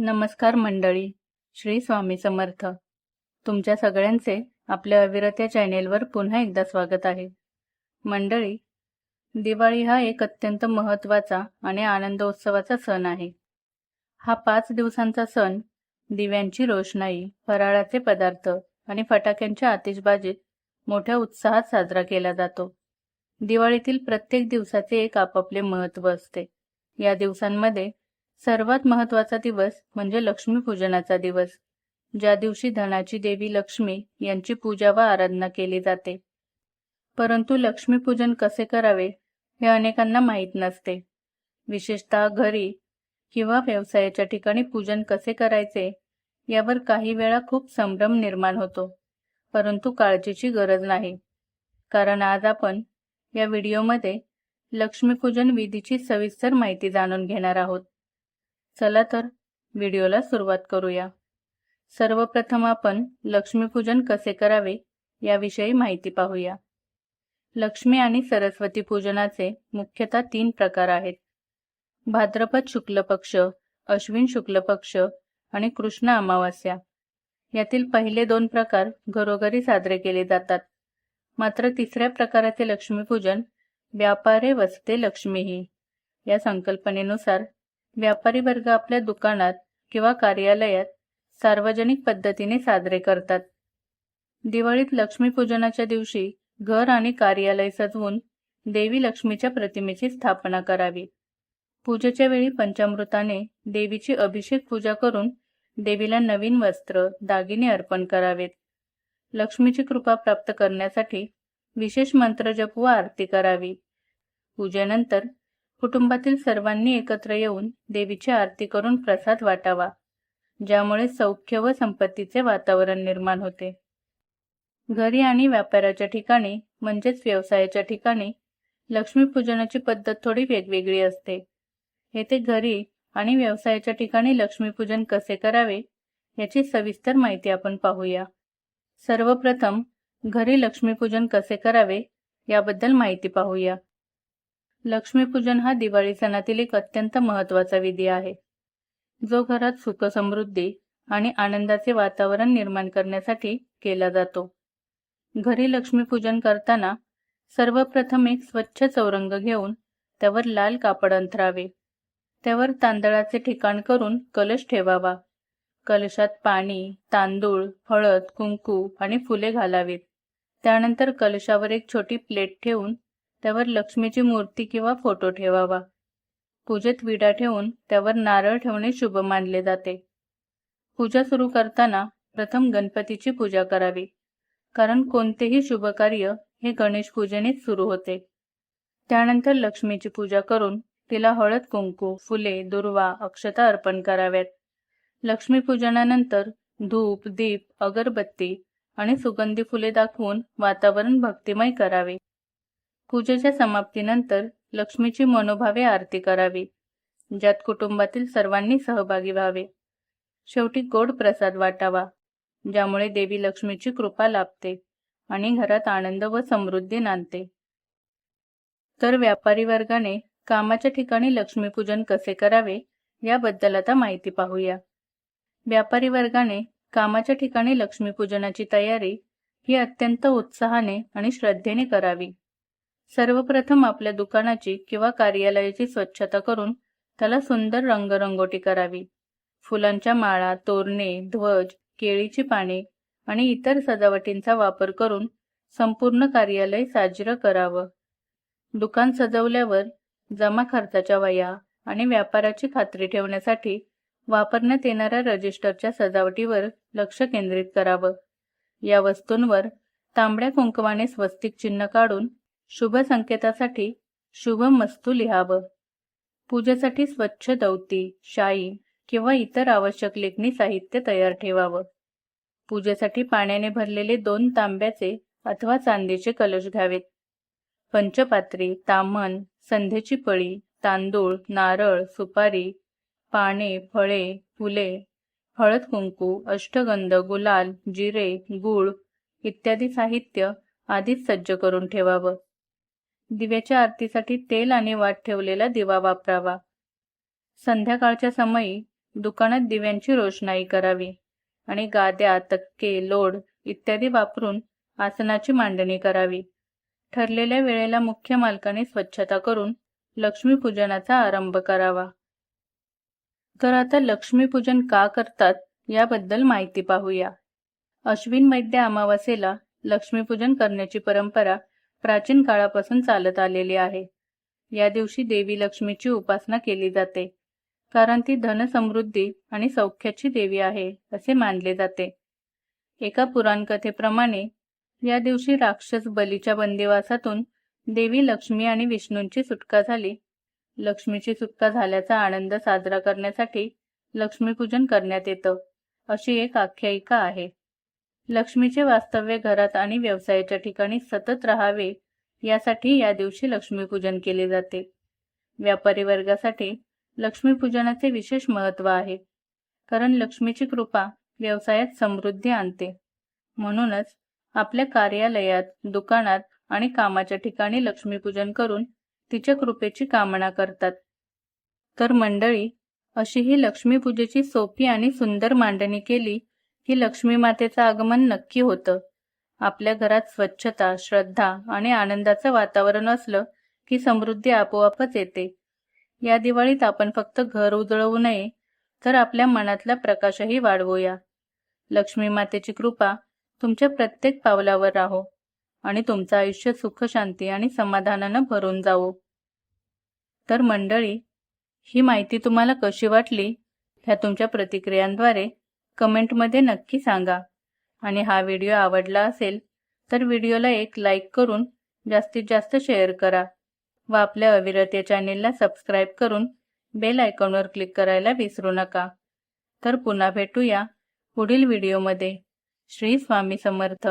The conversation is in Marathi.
नमस्कार मंडळी श्री स्वामी समर्थ. तुमच्या सगळ्यांचे आपल्या अविरत या चॅनेलवर पुन्हा एकदा स्वागत आहे. मंडळी दिवाळी हा एक अत्यंत महत्त्वाचा आणि आनंदोत्सवाचा सण आहे. हा पाच दिवसांचा सण दिव्यांची रोषणाई फराळाचे पदार्थ आणि फटाक्यांच्या आतिषबाजीत मोठ्या उत्साहात साजरा केला जातो. दिवाळीतील प्रत्येक दिवसाचे एक आपापले महत्त्व असते. या दिवसांमध्ये सर्वात महत्त्वाचा दिवस म्हणजे लक्ष्मीपूजनाचा दिवस. ज्या दिवशी धनाची देवी लक्ष्मी यांची पूजा व आराधना केली जाते. परंतु लक्ष्मीपूजन कसे करावे हे अनेकांना माहीत नसते. विशेषतः घरी किंवा व्यवसायाच्या ठिकाणी पूजन कसे करायचे यावर काही वेळा खूप संभ्रम निर्माण होतो. परंतु काळजीची गरज नाही. कारण आज आपण या व्हिडिओमध्ये लक्ष्मीपूजन विधीची सविस्तर माहिती जाणून घेणार आहोत. चला तर व्हिडिओला सुरुवात करूया. सर्वप्रथम आपण लक्ष्मीपूजन कसे करावे याविषयी माहिती पाहूया. लक्ष्मी आणि सरस्वती पूजनाचे मुख्यतः तीन प्रकार आहेत. भाद्रपद शुक्ल पक्ष अश्विन शुक्ल पक्ष आणि कृष्ण अमावास्या. यातील पहिले दोन प्रकार घरोघरी साजरे केले जातात. मात्र तिसऱ्या प्रकाराचे लक्ष्मीपूजन व्यापारे वसते लक्ष्मीही. या संकल्पनेनुसार व्यापारी वर्ग आपल्या दुकानात किंवा कार्यालयात सार्वजनिक पद्धतीने साजरे करतात. दिवाळीत लक्ष्मीपूजनाच्या दिवशी घर आणि कार्यालय सजवून देवी लक्ष्मीच्या प्रतिमेची स्थापना करावी. पूजेच्या वेळी पंचामृताने देवीची अभिषेक पूजा करून देवीला नवीन वस्त्र दागिने अर्पण करावेत. लक्ष्मीची कृपा प्राप्त करण्यासाठी विशेष मंत्रजप व आरती करावी. पूजेनंतर कुटुंबातील सर्वांनी एकत्र येऊन देवीची आरती करून प्रसाद वाटावा ज्यामुळे सौख्य व संपत्तीचे वातावरण निर्माण होते. घरी आणि व्यापाराच्या ठिकाणी म्हणजेच व्यवसायाच्या ठिकाणी लक्ष्मीपूजनाची पद्धत थोडी वेगवेगळी असते. येथे घरी आणि व्यवसायाच्या ठिकाणी लक्ष्मीपूजन कसे करावे याची सविस्तर माहिती आपण पाहूया. सर्वप्रथम घरी लक्ष्मीपूजन कसे करावे याबद्दल माहिती पाहूया. लक्ष्मीपूजन हा दिवाळी सणातील एक अत्यंत महत्त्वाचा विधी आहे. जो घरात सुख समृद्धी आणि आनंदाचे वातावरण निर्माण करण्यासाठी केला जातो. घरी लक्ष्मीपूजन करताना सर्वप्रथम एक स्वच्छ चौरंग घेऊन त्यावर लाल कापड अंथरावे. त्यावर तांदळाचे ठिकाण करून कलश ठेवावा. कलशात पाणी तांदूळ हळद कुंकू आणि फुले घालावीत. त्यानंतर कलशावर एक छोटी प्लेट ठेवून त्यावर लक्ष्मीची मूर्ती किंवा फोटो ठेवावा. पूजेत विडा ठेवून त्यावर नारळ ठेवणे शुभ मानले जाते. पूजा सुरू करताना प्रथम गणपतीची पूजा करावी. कारण कोणतेही शुभ कार्य हे गणेश पूजेनेच सुरू होते. त्यानंतर लक्ष्मीची पूजा करून तिला हळद कुंकू फुले दुर्वा अक्षता अर्पण कराव्यात. लक्ष्मीपूजनानंतर धूप दीप अगरबत्ती आणि सुगंधी फुले दाखवून वातावरण भक्तिमय करावे. पूजेच्या समाप्तीनंतर लक्ष्मीची मनोभावे आरती करावी ज्यात कुटुंबातील सर्वांनी सहभागी व्हावे. शेवटी गोड प्रसाद वाटावा ज्यामुळे देवी लक्ष्मीची कृपा लाभते आणि घरात आनंद व समृद्धी नांदते. तर व्यापारी वर्गाने कामाच्या ठिकाणी लक्ष्मीपूजन कसे करावे याबद्दल आता माहिती पाहूया. व्यापारी वर्गाने कामाच्या ठिकाणी लक्ष्मीपूजनाची तयारी ही अत्यंत उत्साहाने आणि श्रद्धेने करावी. सर्वप्रथम आपल्या दुकानाची किंवा कार्यालयाची स्वच्छता करून त्याला सुंदर रंगरंगोटी करावी. फुलांच्या माळा तोरणे ध्वज केळीची पाने आणि इतर सजावटींचा वापर करून संपूर्ण कार्यालय साजरं करावं. दुकान सजवल्यावर जमा खर्चाच्या वया आणि व्यापाराची खात्री ठेवण्यासाठी वापरण्यात येणाऱ्या रजिस्टरच्या सजावटीवर लक्ष केंद्रित करावं. या वस्तूंवर तांबड्या कुंकवाने स्वस्तिक चिन्ह काढून शुभ संकेतासाठी शुभ मस्तू लिहावं. पूजेसाठी स्वच्छ दौती शाई किंवा इतर आवश्यक लेखणी साहित्य तयार ठेवावं. पूजेसाठी पाण्याने भरलेले दोन तांब्याचे अथवा चांदीचे कलश घ्यावेत. पंचपात्री तामण संध्येची पळी तांदूळ नारळ सुपारी पाने फळे फुले हळद कुंकू अष्टगंध गुलाल जिरे गूळ इत्यादी साहित्य आधीच सज्ज करून ठेवावं. दिव्याच्या आरतीसाठी तेल आणि वाट ठेवलेला दिवा वापरावा. संध्याकाळच्या समयी दुकानात दिव्यांची रोषणाई करावी आणि गाद्या तक्के लोड इत्यादी वापरून आसनाची मांडणी करावी. ठरलेल्या वेळेला मुख्य मालकाने स्वच्छता करून लक्ष्मीपूजनाचा आरंभ करावा. तर आता लक्ष्मीपूजन का करतात याबद्दल माहिती पाहूया. अश्विन वैद्य अमावासेला लक्ष्मीपूजन करण्याची परंपरा प्राचीन काळापासून चालत आलेली आहे. या दिवशी देवी लक्ष्मीची उपासना केली जाते. कारण ती धनसमृद्धी आणि सौख्याची देवी आहे असे मानले जाते. एका पुराणकथेप्रमाणे या दिवशी राक्षस बलीच्या बंदिवासातून देवी लक्ष्मी आणि विष्णूंची सुटका झाली. लक्ष्मीची सुटका झाल्याचा आनंद साजरा करण्यासाठी लक्ष्मीपूजन करण्यात येतं अशी एक आख्यायिका आहे. लक्ष्मीचे वास्तव्य घरात आणि व्यवसायाच्या ठिकाणी सतत राहावे यासाठी या दिवशी लक्ष्मीपूजन केले जाते. व्यापारी वर्गासाठी लक्ष्मीपूजनाचे विशेष महत्त्व आहे कारण लक्ष्मीची कृपा व्यवसायात समृद्धी आणते. म्हणूनच आपल्या कार्यालयात दुकानात आणि कामाच्या ठिकाणी लक्ष्मीपूजन करून तिच्या कृपेची कामना करतात. तर मंडळी अशी ही लक्ष्मीपूजेची सोपी आणि सुंदर मांडणी केली की लक्ष्मी मातेचं आगमन नक्की होतं. आपल्या घरात स्वच्छता श्रद्धा आणि आनंदाचं वातावरण असलं की समृद्धी आपोआपच येते. या दिवाळीत आपण फक्त घर उजळवू नये तर आपल्या मनातला प्रकाशही वाढवूया. लक्ष्मी मातेची कृपा तुमच्या प्रत्येक पावलावर राहो आणि तुमचं आयुष्य सुख शांती आणि समाधानानं भरून जावो. तर मंडळी ही माहिती तुम्हाला कशी वाटली? ह्या तुमच्या प्रतिक्रियांद्वारे कमेंटमध्ये नक्की सांगा. आणि हा व्हिडिओ आवडला असेल तर व्हिडिओला एक लाईक करून जास्तीत जास्त शेअर करा व आपल्या अविरत या चॅनेलला सबस्क्राईब करून बेल आयकॉनवर क्लिक करायला विसरू नका. तर पुन्हा भेटूया पुढील व्हिडिओमध्ये. श्री स्वामी समर्थ.